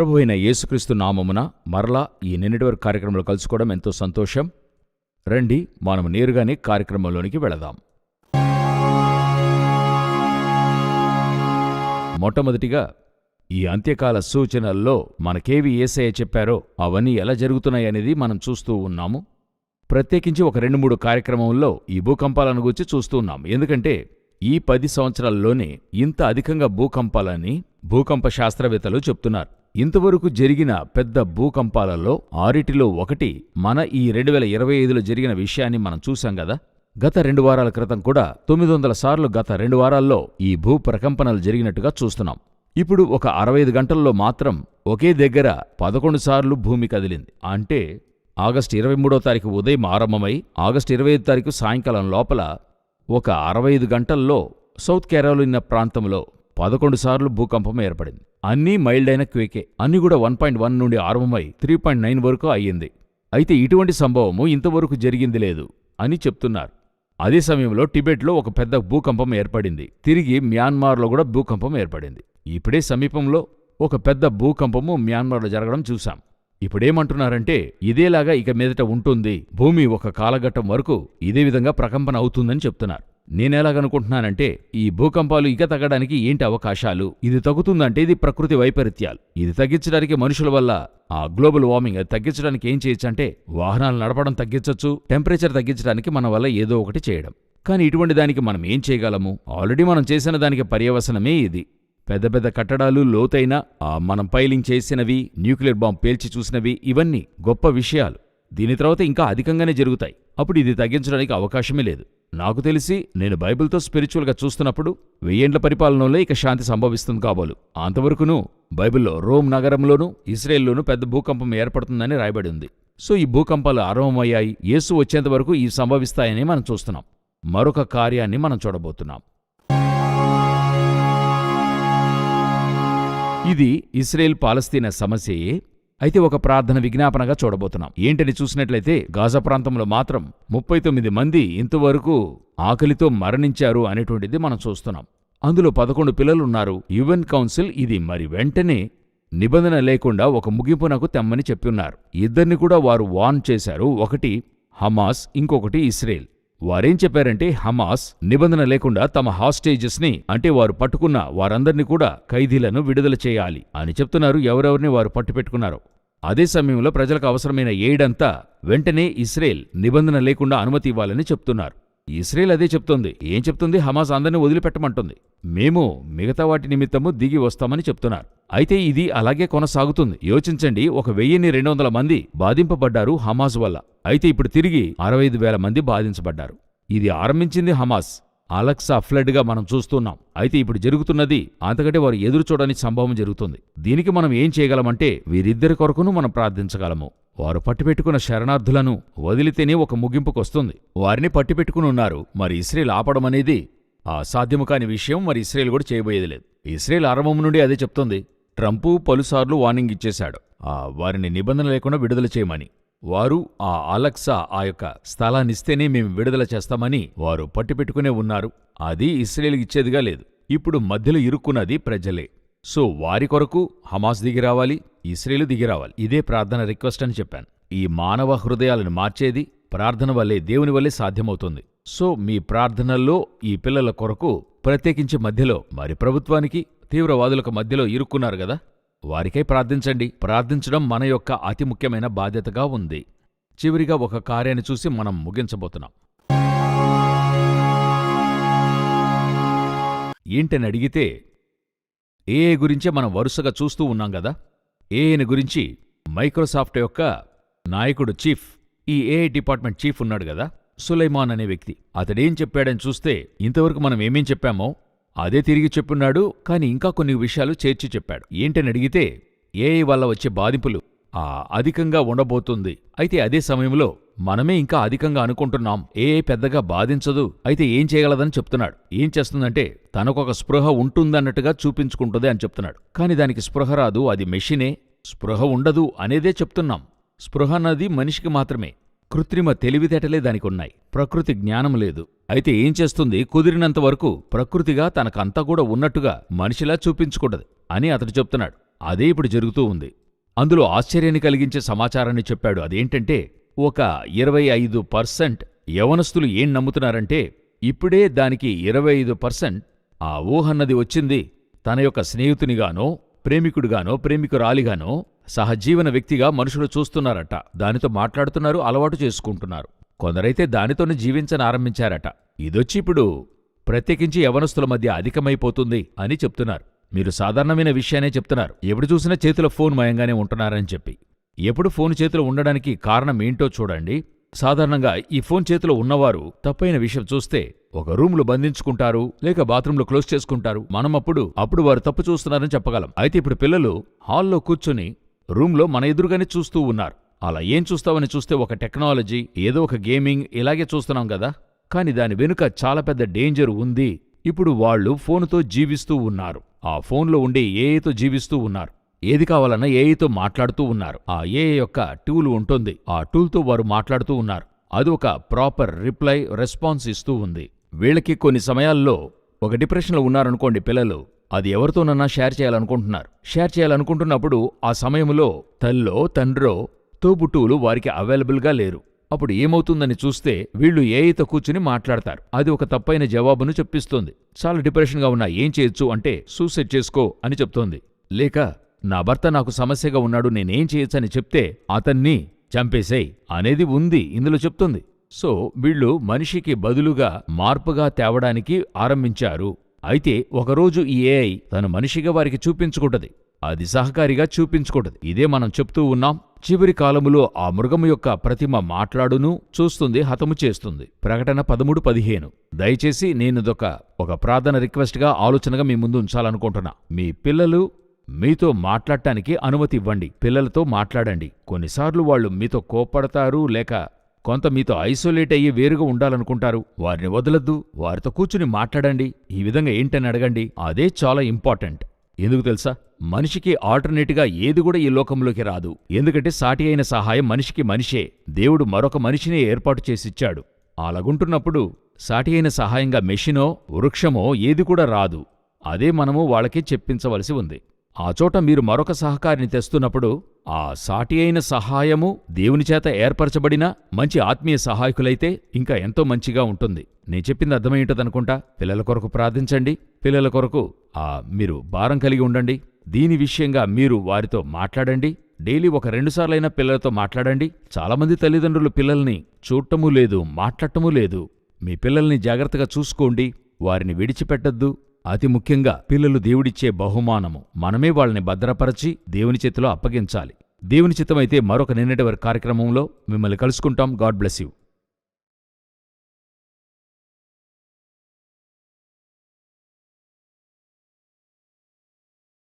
ప్రభు అయిన యేసుక్రీస్తు నామమున మరలా ఈ నిన్నటి వరకు కార్యక్రమంలో కలుసుకోవడం ఎంతో సంతోషం. రండి మనం నేరుగానే కార్యక్రమంలోనికి వెళదాం. మొట్టమొదటిగా ఈ అంత్యకాల సూచనల్లో మనకేవి ఏసయ్య చెప్పారో అవన్నీ ఎలా జరుగుతున్నాయనేది మనం చూస్తూ ఉన్నాము. ప్రత్యేకించి ఒక రెండు మూడు కార్యక్రమంలో ఈ భూకంపాలను గురించి చూస్తూ ఉన్నాం ఎందుకంటే ఈ పది సంవత్సరాల్లోనే ఇంత అధికంగా భూకంపాలని భూకంప శాస్త్రవేత్తలు చెప్తున్నారు. ఇంతవరకు జరిగిన పెద్ద భూకంపాలలో ఆరిటిలో ఒకటి మన ఈ రెండు వేల ఇరవై ఐదులో జరిగిన విషయాన్ని మనం చూశాం కదా గత రెండు వారాల క్రితం కూడా తొమ్మిది వందల సార్లు గత రెండు వారాల్లో ఈ భూ ప్రకంపనలు జరిగినట్టుగా చూస్తున్నాం. ఇప్పుడు ఒక అరవై ఐదు గంటల్లో మాత్రం ఒకే దగ్గర పదకొండు సార్లు భూమి కదిలింది. అంటే ఆగస్టు ఇరవై మూడో తారీఖు ఉదయం ఆరంభమై ఆగస్టు ఇరవై ఐదు తారీఖు సాయంకాలం లోపల ఒక అరవై ఐదు గంటల్లో సౌత్ కేరోలినా ప్రాంతంలో పదకొండు సార్లు భూకంపం ఏర్పడింది. అన్నీ మైల్డ్ అయిన క్వేకే అన్ని కూడా వన్ పాయింట్ వన్ నుండి ఆరంభమై త్రీ పాయింట్ నైన్ వరకు అయ్యింది. అయితే ఇటువంటి సంభవము ఇంతవరకు జరిగింది లేదు అని చెప్తున్నారు. అదే సమయంలో టిబెట్లో ఒక పెద్ద భూకంపం ఏర్పడింది. తిరిగి మ్యాన్మార్లో కూడా భూకంపం ఏర్పడింది. ఇప్పుడే సమీపంలో ఒక పెద్ద భూకంపము మ్యాన్మార్లో జరగడం చూశాం. ఇప్పుడేమంటున్నారంటే ఇదేలాగా ఇక మీదట ఉంటుంది. భూమి ఒక కాలఘట్టం వరకు ఇదే విధంగా ప్రకంపన అవుతుందని చెప్తున్నారు. నేనెలాగనుకుంటున్నానంటే ఈ భూకంపాలు ఇక తగ్గడానికి ఏంటి అవకాశాలు? ఇది తగ్గుతుందంటే ఇది ప్రకృతి వైపరీత్యాలు. ఇది తగ్గించడానికి మనుషుల వల్ల ఆ గ్లోబల్ వార్మింగ్ అది తగ్గించడానికి ఏం చేయొచ్చంటే వాహనాలు నడపడం తగ్గించొచ్చు టెంపరేచర్ తగ్గించడానికి మన వల్ల ఏదో ఒకటి చేయడం. కానీ ఇటువంటి దానికి మనం ఏం చేయగలము? ఆల్రెడీ మనం చేసిన దానికి పర్యవసనమే ఇది. పెద్ద పెద్ద కట్టడాలు లోతైన ఆ మనం పైలింగ్ చేసినవి న్యూక్లియర్ బాంబ్ పేల్చి చూసినవి ఇవన్నీ గొప్ప విషయాలు. దీని తర్వాత ఇంకా అధికంగానే జరుగుతాయి. అప్పుడు ఇది తగ్గించడానికి అవకాశమే లేదు. నాకు తెలిసి నేను బైబిల్తో స్పిరిచువల్గా చూస్తున్నప్పుడు వెయ్యేండ్ల పరిపాలనలో ఇక శాంతి సంభవిస్తుంది కాబోలు. అంతవరకును బైబిల్లో రోమ్ నగరంలోనూ ఇస్రాయేల్లోనూ పెద్ద భూకంపం ఏర్పడుతుందని రాయబడి ఉంది. సో ఈ భూకంపాలు ఆరంభమయ్యాయి. యేసు వచ్చేంత వరకు ఈ సంభవిస్తాయని మనం చూస్తున్నాం. మరొక కార్యాన్ని మనం చూడబోతున్నాం. ఇది ఇస్రాయేల్ పాలస్తీనా సమస్యయే అయితే ఒక ప్రార్థన విజ్ఞాపనగా చూడబోతున్నాం. ఏంటని చూసినట్లయితే గాజా ప్రాంతంలో మాత్రం ముప్పై తొమ్మిది మంది ఇంతవరకు ఆకలితో మరణించారు అనేటువంటిది మనం చూస్తున్నాం. అందులో పదకొండు పిల్లలున్నారు. యుఎన్ కౌన్సిల్ ఇది మరి వెంటనే నిబంధన లేకుండా ఒక ముగింపునకు తెమ్మని చెప్పున్నారు ఇద్దరిని కూడా వారు వాన్ చేశారు. ఒకటి హమాస్ ఇంకొకటి ఇస్రేల్ వారేం చెప్పారంటే హమాస్ నిబంధన లేకుండా తమ హాస్టేజెస్ని అంటే వారు పట్టుకున్న వారందర్నీ కూడా ఖైదీలను విడుదల చేయాలి అని చెప్తున్నారు ఎవరెవరిని వారు పట్టుపెట్టుకున్నారో. అదే సమయంలో ప్రజలకు అవసరమైన ఎయిడంతా వెంటనే ఇస్రేల్ నిబంధన లేకుండా అనుమతి ఇవ్వాలని చెప్తున్నారు. ఇస్రేల్ అదే చెప్తోంది. ఏం చెప్తుంది? హమాస్ అందరినీ వదిలిపెట్టమంటుంది. మేము మిగతా వాటి నిమిత్తము దిగి వస్తామని చెప్తున్నారు. అయితే ఇది అలాగే కొనసాగుతుంది. యోచించండి. ఒక వెయ్యిన్ని రెండు వందల మంది బాధింపబడ్డారు హమాస్ వల్ల. అయితే ఇప్పుడు తిరిగి అరవై ఐదు వేల మంది బాధించబడ్డారు. ఇది ఆరంభించింది హమాస్. అలక్సా ఫ్లడ్గా మనం చూస్తున్నాం. అయితే ఇప్పుడు జరుగుతున్నది అంతకంటే వారు ఎదురు చూడని సంభవం జరుగుతుంది. దీనికి మనం ఏం చేయగలమంటే వీరిద్దరి కొరకును మనం ప్రార్థించగలము. వారు పట్టిపెట్టుకున్న శరణార్థులను వదిలితేనే ఒక ముగింపుకొస్తుంది. వారిని పట్టిపెట్టుకుని ఉన్నారు. మరి ఇస్రేల్ ఆపడమనేది అసాధ్యము ఆ సాధ్యము కాని విషయం మరి ఇస్రేల్ కూడా చేయబోయేది లేదు. ఇస్రేల్ ఆరంభం నుండి అదే చెప్తోంది. ట్రంపు పలుసార్లు వార్నింగ్ ఇచ్చేశాడు. ఆ వారిని నిబంధన లేకుండా విడుదల చేయమని. వారు ఆ అలక్సా ఆ యొక్క స్థలాన్నిస్తేనే మేము విడుదల చేస్తామని వారు పట్టిపెట్టుకునే ఉన్నారు. అది ఇస్రేల్కి ఇచ్చేదిగా లేదు. ఇప్పుడు మధ్యలో ఇరుక్కున్నది ప్రజలే. సో వారి కొరకు హమాస్ దిగిరావాలి ఇస్రేలు దిగిరావాలి. ఇదే ప్రార్థన రిక్వెస్ట్ అని చెప్పాను. ఈ మానవ హృదయాలను మార్చేది ప్రార్థన వల్లే దేవుని వల్లే సాధ్యమవుతుంది. సో మీ ప్రార్థనల్లో ఈ పిల్లల కొరకు ప్రత్యేకించి మధ్యలో మరి ప్రభుత్వానికి తీవ్రవాదులకు మధ్యలో ఇరుక్కున్నారు కదా? వారికై ప్రార్థించండి. ప్రార్థించడం మన యొక్క అతి ముఖ్యమైన బాధ్యతగా ఉంది. చివరిగా ఒక కార్యాన్ని చూసి మనం ముగించబోతున్నాం. ఏంటని అడిగితే ఏఏ గురించే మనం వరుసగా చూస్తూ ఉన్నాం గదా ఏఐని గురించి మైక్రోసాఫ్ట్ యొక్క నాయకుడు చీఫ్ ఈ ఏఐ డిపార్ట్మెంట్ చీఫ్ ఉన్నాడు కదా సులైమాన్ అనే వ్యక్తి. అతడేం చెప్పాడని చూస్తే ఇంతవరకు మనం ఏమేం చెప్పామో అదే తిరిగి చెప్పున్నాడు కాని ఇంకా కొన్ని విషయాలు చేర్చి చెప్పాడు. ఏంటని అడిగితే ఏఐ వల్ల వచ్చే బాధింపులు అధికంగా ఉండబోతుంది. అయితే అదే సమయంలో మనమే ఇంకా అధికంగా అనుకుంటున్నాం. ఏ పెద్దగా బాధించదు. అయితే ఏం చేయగలదని చెప్తున్నాడు. ఏం చేస్తుందంటే తనకొక స్పృహ ఉంటుందన్నట్టుగా చూపించుకుంటుంది అని చెప్తున్నాడు. కాని దానికి స్పృహ రాదు. అది మెషినే. స్పృహ ఉండదు అనేదే చెప్తున్నాం. స్పృహ అన్నది మనిషికి మాత్రమే. కృత్రిమ తెలివితేటలే దానికున్నాయి. ప్రకృతి జ్ఞానం లేదు. అయితే ఏం చేస్తుంది? కుదిరినంత వరకు ప్రకృతిగా తనకంతా కూడా ఉన్నట్టుగా మనిషిలా చూపించుకుంటది అని అతడు చెప్తున్నాడు. అదే ఇప్పుడు జరుగుతూ ఉంది. అందులో ఆశ్చర్యాన్ని కలిగించే సమాచారాన్ని చెప్పాడు. అదేంటంటే ఒక ఇరవై ఐదు పర్సెంట్ యవనస్తులు ఏం నమ్ముతున్నారంటే ఇప్పుడే దానికి ఇరవై ఐదు పర్సెంట్ ఆ ఊహన్నది వచ్చింది. తన యొక్క స్నేహితునిగానో ప్రేమికుడిగానో ప్రేమికురాలిగానో సహజీవన వ్యక్తిగా మనుషులు చూస్తున్నారట. దానితో మాట్లాడుతున్నారు అలవాటు చేసుకుంటున్నారు. కొందరైతే దానితోనే జీవించని ఆరంభించారట. ఇదొచ్చి ఇప్పుడు ప్రత్యేకించి యవనస్తుల మధ్య అధికమైపోతుంది అని చెప్తున్నారు. మీరు సాధారణమైన విషయానే చెప్తున్నారు. ఎప్పుడు చూసినా చేతిలో ఫోన్ మయంగానే ఉంటున్నారని చెప్పి. ఎప్పుడు ఫోన్ చేతిలో ఉండడానికి కారణం ఏంటో చూడండి. సాధారణంగా ఈ ఫోన్ చేతిలో ఉన్నవారు తప్పైన విషయం చూస్తే ఒక రూమ్లో బంధించుకుంటారు లేక బాత్రూంలో క్లోజ్ చేసుకుంటారు. మనం అప్పుడు అప్పుడు వారు తప్పు చూస్తున్నారని చెప్పగలం. అయితే ఇప్పుడు పిల్లలు హాల్లో కూర్చుని రూమ్లో మన ఎదురుగానే చూస్తూ ఉన్నారు. అలా ఏం చూస్తావని చూస్తే ఒక టెక్నాలజీ ఏదో ఒక గేమింగ్ ఇలాగే చూస్తున్నాం కదా. కాని దాని వెనుక చాలా పెద్ద డేంజర్ ఉంది. ఇప్పుడు వాళ్ళు ఫోనుతో జీవిస్తూ ఉన్నారు. ఆ ఫోన్లో ఉండే ఏఐతో జీవిస్తూ ఉన్నారు. ఏది కావాలన్నా ఏఐతో మాట్లాడుతూ ఉన్నారు. ఆ ఏఐ యొక్క టూల్ ఉంటుంది. ఆ టూల్తో వారు మాట్లాడుతూ ఉన్నారు. అది ఒక ప్రాపర్ రిప్లై రెస్పాన్స్ ఇస్తూ ఉంది. వీళ్ళకి కొన్ని సమయాల్లో ఒక డిప్రెషన్లో ఉన్నారనుకోండి పిల్లలు. అది ఎవరితోనన్నా షేర్ చేయాలనుకుంటున్నారు. షేర్ చేయాలనుకుంటున్నప్పుడు ఆ సమయంలో తల్లో తండ్రో తోబుట్టువులు వారికి అవైలబుల్గా లేరు. అప్పుడు ఏమవుతుందని చూస్తే వీళ్ళు ఏఐతో కూర్చుని మాట్లాడతారు. అది ఒక తప్పైన జవాబును చెప్పిస్తోంది. చాలా డిప్రెషన్గా ఉన్నా ఏం చేయొచ్చు అంటే సూసైడ్ చేసుకో అని చెప్తోంది. లేక నా భర్త నాకు సమస్యగా ఉన్నాడు నేనేం చేయొచ్చని చెప్తే అతన్ని చంపేసేయ్ అనేది ఉంది ఇందులో చెప్తుంది. సో వీళ్ళు మనిషికి బదులుగా మార్పుగా తేవడానికి ఆరంభించారు. అయితే ఒకరోజు ఈ ఏఐ తన మనిషిగా వారికి చూపించుకుంటది. అది సహకారిగా చూపించకూడదు ఇదే మనం చెప్తూ ఉన్నాం. చివరి కాలములో ఆ మృగము యొక్క ప్రతిమ మాట్లాడును చూస్తుంది హతము చేస్తుంది. ప్రకటన పదమూడు పదిహేను. దయచేసి నేనుదొక ఒక ప్రార్థన రిక్వెస్ట్గా ఆలోచనగా మీ ముందు ఉంచాలనుకుంటున్నా. మీ పిల్లలు మీతో మాట్లాడటానికి అనుమతి ఇవ్వండి. పిల్లలతో మాట్లాడండి. కొన్నిసార్లు వాళ్ళు మీతో కోప్పడతారు లేక కొంత మీతో ఐసోలేట్ అయ్యి వేరుగా ఉండాలనుకుంటారు. వారిని వదలొద్దు. వారితో కూర్చుని మాట్లాడండి. ఈ విధంగా ఏంటని అడగండి. అదే చాలా ఇంపార్టెంట్. ఎందుకు తెలుసా? మనిషికి ఆల్టర్నేట్గా ఏది కూడా ఈ లోకంలోకి రాదు. ఎందుకంటే సాటి అయిన సహాయం మనిషికి మనిషే. దేవుడు మరొక మనిషినే ఏర్పాటు చేసిచ్చాడు. అలాగుంటున్నప్పుడు సాటి అయిన సహాయంగా మెషినో వృక్షమో ఏది కూడా రాదు. అదే మనము వాళ్ళకి చెప్పించవలసి ఉంది. ఆ చోట మీరు మరొక సహకారిని తెస్తున్నప్పుడు ఆ సాటి అయిన సహాయము దేవుని చేత ఏర్పరచబడిన మంచి ఆత్మీయ సహాయకులైతే ఇంకా ఎంతో మంచిగా ఉంటుంది. నేను చెప్పింది అర్థమయ్యేటదనుకుంటా. పిల్లల కొరకు ప్రార్థించండి. పిల్లల కొరకు మీరు భారం కలిగి ఉండండి. దీని విషయంగా మీరు వారితో మాట్లాడండి. డైలీ ఒక రెండుసార్లైనా పిల్లలతో మాట్లాడండి. చాలామంది తల్లిదండ్రులు పిల్లల్ని చూడటమూ లేదు మాట్లాడటమూ లేదు. మీ పిల్లల్ని జాగ్రత్తగా చూసుకోండి. వారిని విడిచిపెట్టద్దు. అతి ముఖ్యంగా పిల్లలు దేవుడిచ్చే బహుమానము. మనమే వాళ్ళని భద్రపరచి దేవుని చేతిలో అప్పగించాలి. దేవుని చిత్తమైతే మరొక నిన్నటి వారి కార్యక్రమంలో మిమ్మల్ని కలుసుకుంటాం. God bless you.